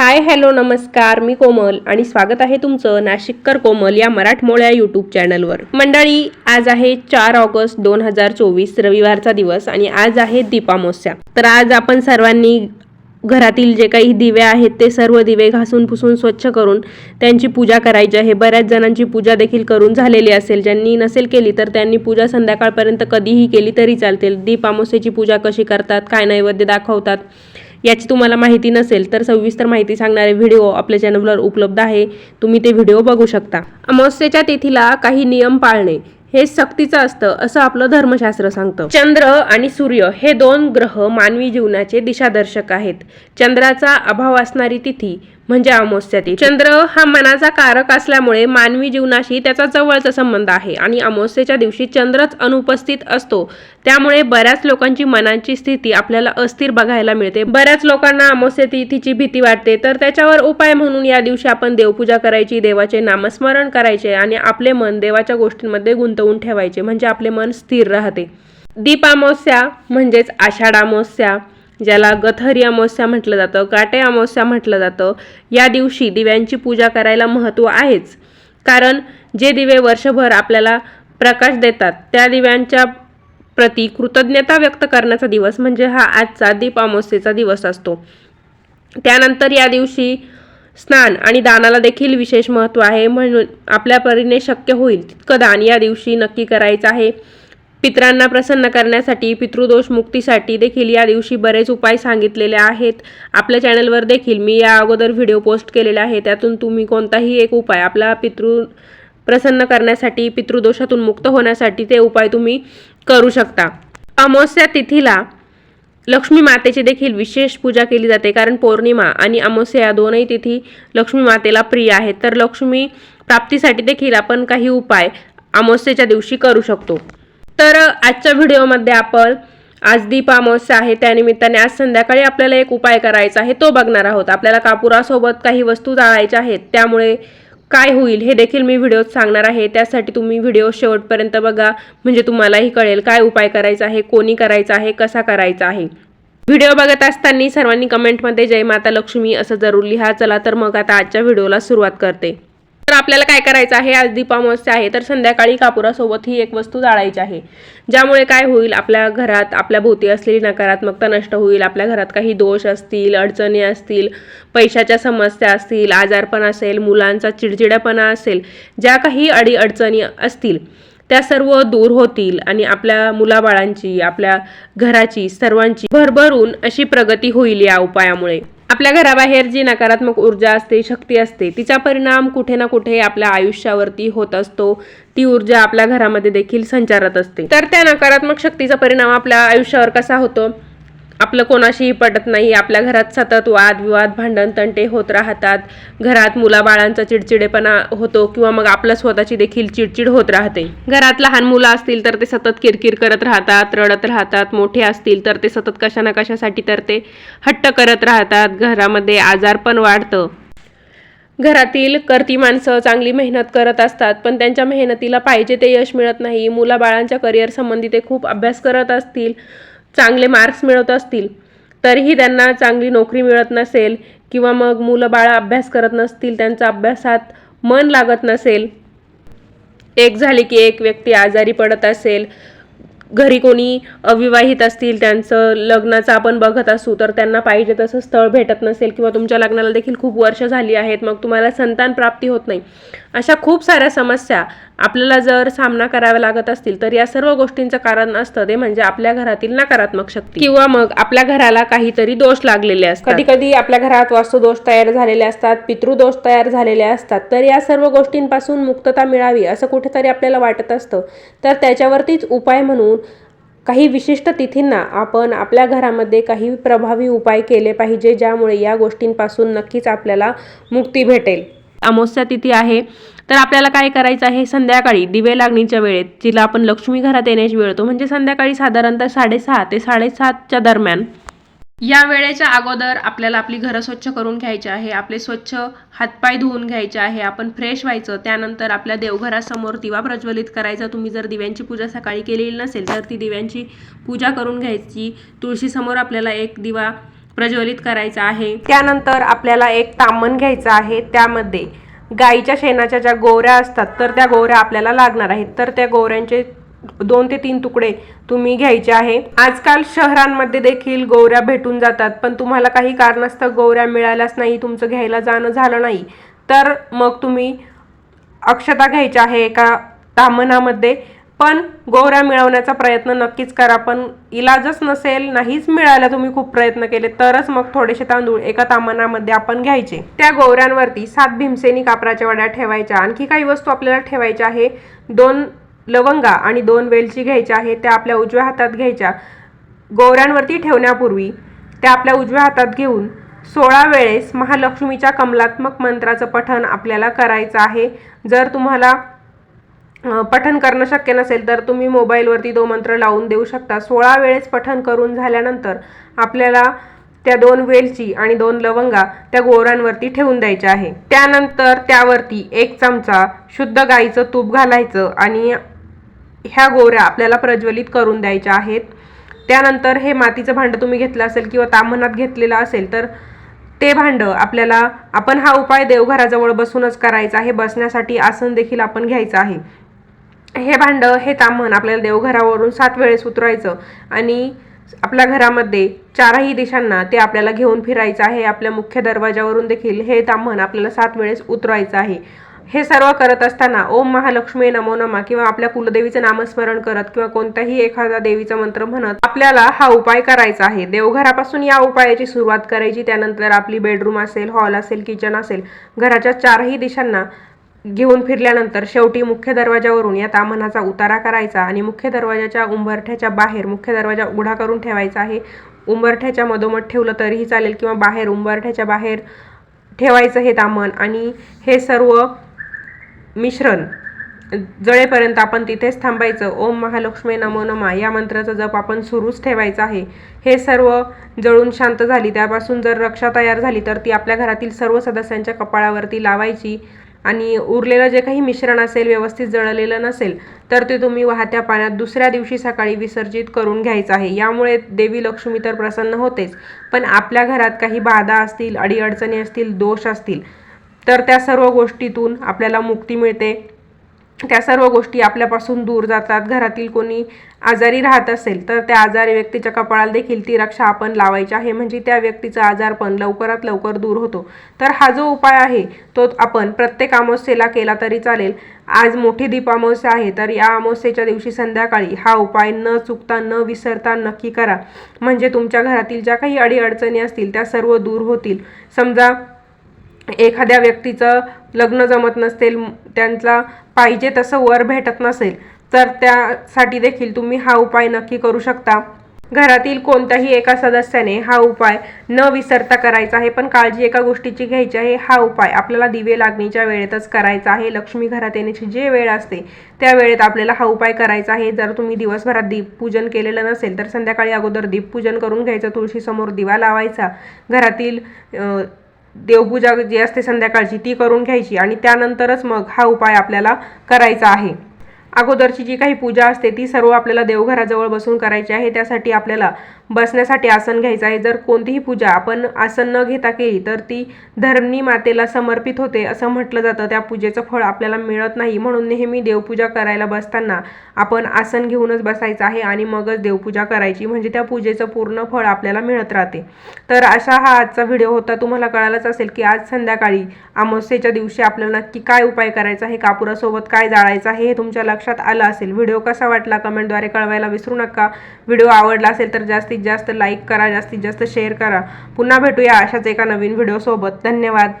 Hi hello नमस्कार मी कोमल आणि स्वागत आहे तुमचं नाशिककर कोमल या मराठमोळ्या यूट्यूब चॅनलवर मंडळी आज आहे चार ऑगस्ट दोन हजार चोवीस रविवारचा दिवस आणि आज आहे दीपामोस्या तर आज आपण सर्वांनी घरातील जे काही दिवे आहेत ते सर्व दिवे घासून पुसून स्वच्छ करून त्यांची पूजा करायची आहे. बऱ्याच जणांची पूजा देखील करून झालेली असेल. ज्यांनी नसेल केली तर त्यांनी पूजा संध्याकाळपर्यंत कधीही केली तरी चालते दीपामोसेची पूजा कशी करतात काय नैवेद्य दाखवतात याची तुम्हाला माहिती नसेल तर सविस्तर माहिती सांगणारे व्हिडिओ आपल्या चॅनलवर उपलब्ध आहे. तुम्ही ते व्हिडिओ बघू शकता. अमावस्येच्या तिथीला काही नियम पाळणे हे सक्तीचं असतं असं आपलं धर्मशास्त्र सांगतं. चंद्र आणि सूर्य हे दोन ग्रह मानवी जीवनाचे दिशादर्शक आहेत. चंद्राचा अभाव असणारी तिथी म्हणजे अमावस्यातील चंद्र हा मनाचा कारक असल्यामुळे मानवी जीवनाशी त्याचा जवळचा संबंध आहे आणि अमावस्येच्या दिवशी चंद्रच अनुपस्थित असतो. त्यामुळे बऱ्याच लोकांची मनाची स्थिती आपल्याला अस्थिर बघायला मिळते. बऱ्याच लोकांना अमावस्या तिथीची भीती वाटते. तर त्याच्यावर उपाय म्हणून या दिवशी आपण देवपूजा करायची देवाचे नामस्मरण करायचे आणि आपले मन देवाच्या गोष्टींमध्ये गुंतवून ठेवायचे. म्हणजे आपले मन स्थिर राहते. दीप अमावस्या म्हणजेच आषाढ अमावस्या. ज्याला गथरी अमावस्या म्हटलं जातं काटे अमावस्या म्हटलं जातं या दिवशी दिव्यांची पूजा करायला महत्त्व आहेच. कारण जे दिवे वर्षभर आपल्याला प्रकाश देतात त्या दिव्यांच्या प्रती कृतज्ञता व्यक्त करण्याचा दिवस म्हणजे हा आजचा दीप अमावस्येचा दिवस असतो. त्यानंतर या दिवशी स्नान आणि दानाला देखील विशेष महत्त्व आहे म्हणून आपल्या परीने शक्य होईल तितकं दान या दिवशी नक्की करायचं आहे. पित्रांना प्रसन्न करण्यासाठी पितृदोष मुक्तीसाठी देखील या दिवशी बरेच उपाय सांगितलेले आहेत. आपल्या चॅनलवर देखील मी या अगोदर व्हिडिओ पोस्ट केलेला आहे त्यातून तुम्ही कोणताही एक उपाय आपला पितृ प्रसन्न करण्यासाठी पितृदोषातून मुक्त होण्यासाठी ते उपाय तुम्ही करू शकता. अमावस्या तिथीला लक्ष्मी मातेची देखील विशेष पूजा केली जाते. कारण पौर्णिमा आणि अमावस्या या दोनही तिथी लक्ष्मी मातेला प्रिय आहेत. तर लक्ष्मी प्राप्तीसाठी देखील आपण काही उपाय अमावस्येच्या दिवशी करू शकतो. तर आजच्या व्हिडिओमध्ये आपण आज दीप अमावस्या आहे. त्यानिमित्ताने आज संध्याकाळी आपल्याला एक उपाय करायचा आहे. तो बघणार आहोत. आपल्याला कापुरासोबत काही वस्तू जाळायच्या आहेत. त्यामुळे काय होईल हे देखील मी व्हिडिओत सांगणार आहे. त्यासाठी तुम्ही व्हिडिओ शेवटपर्यंत बघा. म्हणजे तुम्हालाही कळेल काय उपाय करायचा आहे कोणी करायचा आहे कसा करायचा आहे. व्हिडिओ बघत असताना सर्वांनी कमेंटमध्ये जय माता लक्ष्मी असं जरूर लिहा. चला तर मग आता आजच्या व्हिडिओला सुरुवात करते. तर आपल्याला काय करायचं आहे? आज दीपामावस्या आहे तर संध्याकाळी कापुरासोबत ही एक वस्तू जाळायची आहे. ज्यामुळे काय होईल? आपल्या घरात आपल्या भोवती असलेली नकारात्मकता नष्ट होईल. आपल्या घरात काही दोष असतील अडचणी असतील पैशाच्या समस्या असतील आजारपण असेल मुलांचा चिडचिडेपणा असेल ज्या काही अडी अडचणी असतील त्या सर्व दूर होतील आणि आपल्या मुलाबाळांची आपल्या घराची सर्वांची भरभरून अशी प्रगती होईल या उपायामुळे. आपल्या घराबाहेर जी नकारात्मक ऊर्जा असते शक्ती असते तिचा परिणाम कुठे ना कुठे आपल्या आयुष्यावरती होत असतो. ती ऊर्जा आपल्या घरामध्ये देखील संचारत असते. तर त्या नकारात्मक शक्तीचा परिणाम आपल्या आयुष्यावर कसा होतो? आपलं कोणाशीही पटत नाही आपल्या घरात सतत वादविवाद भांडण तंटे होत राहतात. घरात मुलाबाळांचा चिडचिडेपणा होतो किंवा मग आपल्या स्वतःची देखील चिडचिड होत राहते. घरात लहान मुलं असतील तर ते सतत किरकिर करत राहतात रडत राहतात. मोठे असतील तर ते सतत कशा ना कशासाठी तर ते हट्ट करत राहतात. घरामध्ये आजार पण वाढतं. घरातील करती माणसं चांगली मेहनत करत असतात पण त्यांच्या मेहनतीला पाहिजे ते यश मिळत नाही. मुलाबाळांच्या करिअर संबंधी ते खूप अभ्यास करत असतील. चांगले मार्क्स मिळवत असतील तरीही त्यांना चांगली नोकरी मिळत नसेल किंवा मग मुलं बाळं अभ्यास करत नसतील त्यांचा अभ्यासात मन लागत नसेल. एक झाली की एक व्यक्ती आजारी पडत असेल घरी कोणी अविवाहित असतील त्यांचं लग्नाचं आपण बघत असू तर त्यांना पाहिजे तसं स्थळ भेटत नसेल किंवा तुमच्या लग्नाला देखील खूप वर्ष झाली आहेत मग तुम्हाला संतान प्राप्ती होत नाही. अशा खूप साऱ्या समस्या आपल्याला जर सामना करावा लागत असतील तर या सर्व गोष्टींचं कारण असतं ते म्हणजे आपल्या घरातील नकारात्मक शक्ती. किंवा मग आपल्या घराला काहीतरी दोष लागलेले असतात. कधी कधी आपल्या घरात वास्तुदोष तयार झालेले असतात पितृदोष तयार झालेले असतात तर या सर्व गोष्टींपासून मुक्तता मिळावी असं कुठेतरी आपल्याला वाटत असतं. तर त्याच्यावरतीच उपाय म्हणून काही विशिष्ट तिथींना आपण आपल्या घरामध्ये काही प्रभावी उपाय केले पाहिजे ज्यामुळे या गोष्टींपासून नक्कीच आपल्याला मुक्ती भेटेल. अमावस्या तिथी आहे. तर आपल्याला काय करायचं आहे? संध्याकाळी दिवे लागणीच्या वेळेत जिला आपण लक्ष्मी घरात येण्याची वेळ होतो. म्हणजे संध्याकाळी साधारणतः साडेसहा ते साडेसातच्या दरम्यान. या वेळेच्या अगोदर आपल्याला आपली घरं स्वच्छ करून घ्यायची आहे. आपले स्वच्छ हातपाय धुवून घ्यायचे आहे. आपण फ्रेश व्हायचं. त्यानंतर आपल्या देवघरासमोर दिवा प्रज्वलित करायचा. तुम्ही जर दिव्यांची पूजा सकाळी केलेली नसेल तर ती दिव्यांची पूजा करून घ्यायची. तुळशीसमोर आपल्याला एक दिवा प्रज्वलित करायचा आहे. त्यानंतर आपल्याला एक तामण घ्यायचं आहे. त्यामध्ये गाईच्या शेणाच्या ज्या गोवऱ्या असतात तर त्या गोवऱ्या आपल्याला लागणार आहेत. तर त्या गोवऱ्यांचे दोन ते तीन तुकडे तुम्ही घ्यायचे आहे. आजकाल शहरांमध्ये देखील गोवऱ्या भेटून जातात पण तुम्हाला काही कारणास्तव गोवऱ्या मिळाल्याच नाही तुमचं घ्यायला जाणं झालं नाही. तर मग तुम्ही अक्षता घ्यायच्या आहे एका तामणामध्ये. पण गोवऱ्या मिळवण्याचा प्रयत्न नक्कीच करा पण इलाजच नसेल नाहीच मिळायला तुम्ही खूप प्रयत्न केले तरच मग थोडेसे तांदूळ एका तामानामध्ये आपण घ्यायचे. त्या गोवऱ्यांवरती सात भीमसेनी कापराच्या वड्या ठेवायच्या. आणखी काही वस्तू आपल्याला ठेवायच्या आहे. दोन लवंगा आणि दोन वेलची घ्यायच्या आहे त्या आपल्या उजव्या हातात घ्यायच्या. गोवऱ्यांवरती ठेवण्यापूर्वी त्या आपल्या उजव्या हातात घेऊन सोळा वेळेस महालक्ष्मीच्या कमलात्मक मंत्राचं पठण आपल्याला करायचं आहे. जर तुम्हाला पठन करणं शक्य नसेल तर तुम्ही मोबाईलवरती दो मंत्र लावून देऊ शकता. सोळा वेळेस पठन करून झाल्यानंतर आपल्याला त्या दोन वेलची आणि दोन लवंगा त्या गोवरांवरती ठेवून द्यायच्या आहे. त्यानंतर त्यावरती एक चमचा शुद्ध गाईचं तूप घालायचं आणि ह्या गोऱ्या आपल्याला प्रज्वलित करून द्यायच्या आहेत. त्यानंतर हे मातीचं भांडं तुम्ही घेतलं असेल किंवा तामणात घेतलेलं असेल तर ते भांडं आपल्याला आपण हा उपाय देवघराजवळ बसूनच करायचा आहे. बसण्यासाठी आसन देखील आपण घ्यायचं आहे. हे भांडं हे ताम्हण आपल्याला देवघरावरून सात वेळेस उतरायचं आणि आपल्या घरामध्ये चारही दिशांना ते आपल्याला घेऊन फिरायचं आहे. आपल्या मुख्य दरवाजावरून देखील हे ताम्हण आपल्याला सात वेळेस उतरायचं आहे. हे सर्व करत असताना ओम महालक्ष्मी नमो नमा किंवा आपल्या कुलदेवीचं नामस्मरण करत किंवा कोणत्याही एखादा देवीचा मंत्र म्हणत आपल्याला हा उपाय करायचा आहे. देवघरापासून या उपायाची सुरुवात करायची. त्यानंतर आपली बेडरूम असेल हॉल असेल किचन असेल घराच्या चारही दिशांना घेऊन फिरल्यानंतर शेवटी मुख्य दरवाजावरून या तामनाचा उतारा करायचा आणि मुख्य दरवाजाच्या उंबरठ्याच्या बाहेर मुख्य दरवाजा उघडा करून ठेवायचा आहे. उंबरठ्याच्या मधोमध ठेवलं तरीही चालेल किंवा बाहेर उंबरठ्याच्या बाहेर ठेवायचं हे तामण आणि हे सर्व मिश्रण जळेपर्यंत आपण तिथेच थांबायचं. ओम महालक्ष्मी नमो नमा या मंत्राचा जप आपण सुरूच ठेवायचा आहे. हे सर्व जळून शांत झाली त्यापासून जर रक्षा तयार झाली तर ती आपल्या घरातील सर्व सदस्यांच्या कपाळावरती लावायची. आणि उरलेलं जे काही मिश्रण असेल व्यवस्थित जळलेलं नसेल तर ते तुम्ही वाहत्या पाण्यात दुसऱ्या दिवशी सकाळी विसर्जित करून घ्यायचं आहे. यामुळे देवी लक्ष्मी तर प्रसन्न होतेच पण आपल्या घरात काही बाधा असतील अडीअडचणी असतील दोष असतील तर त्या सर्व गोष्टीतून आपल्याला मुक्ती मिळते. त्या सर्व गोष्टी आपल्यापासून दूर जातात. घरातील कोणी आजारी राहत असेल तर त्या आजारी व्यक्तीच्या कपाळाला देखील ती रक्षा आपण लावायची आहे. म्हणजे त्या व्यक्तीचा आजारपण लवकरात लवकर दूर होतो. तर हा जो उपाय आहे तो आपण प्रत्येक अमावस्येला केला तरी चालेल. आज मोठी दीप अमावस्या आहे तर या अमावस्येच्या दिवशी संध्याकाळी हा उपाय न चुकता न विसरता नक्की करा. म्हणजे तुमच्या घरातील ज्या काही अडीअडचणी असतील त्या सर्व दूर होतील. समजा एखाद्या व्यक्तीचं लग्न जमत नसेल त्यांचा पाहिजे तसं वर भेटत नसेल तर त्यासाठी देखील तुम्ही हा उपाय नक्की करू शकता. घरातील कोणत्याही एका सदस्याने हा उपाय न विसरता करायचा आहे पण काळजी एका गोष्टीची घ्यायची आहे हा उपाय आपल्याला दिवे लागणीच्या वेळेतच करायचा आहे. लक्ष्मी घरात येण्याची जे वेळ असते त्या वेळेत आपल्याला हा उपाय करायचा आहे. जर तुम्ही दिवसभरात दीपपूजन केलेलं नसेल तर संध्याकाळी अगोदर दीपपूजन करून घ्यायचं. तुळशीसमोर दिवा लावायचा. घरातील देवपूजा जी असते संध्याकाळची ती करून घ्यायची आणि त्यानंतरच मग हा उपाय आपल्याला करायचा आहे. अगोदरची जी काही पूजा असते ती सर्व आपल्याला देवघराजवळ बसून करायची आहे. त्यासाठी आपल्याला बसण्यासाठी आसन घ्यायचं आहे. जर कोणतीही पूजा आपण आसन न घेता केली तर ती धर्मी मातेला समर्पित होते असं म्हटलं जातं. त्या पूजेचं फळ आपल्याला मिळत नाही. म्हणून नेहमी देवपूजा करायला बसताना आपण आसन घेऊनच बसायचं आहे आणि मगच देवपूजा करायची. म्हणजे त्या पूजेचं पूर्ण फळ आपल्याला मिळत राहते. तर अशा हा आजचा व्हिडिओ होता. तुम्हाला कळालंच असेल की आज संध्याकाळी अमावस्येच्या दिवशी आपल्याला नक्की काय उपाय करायचा आहे कापुरासोबत काय जाळायचं आहे हे तुमच्या लक्षात आलं असेल. व्हिडिओ कसा वाटला कमेंटद्वारे कळवायला विसरू नका. व्हिडिओ आवडला असेल तर जास्तीत जास्त लाईक करा जास्तीत जास्त शेअर करा. पुन्हा भेटूया अशाच एका नवीन व्हिडिओसोबत धन्यवाद.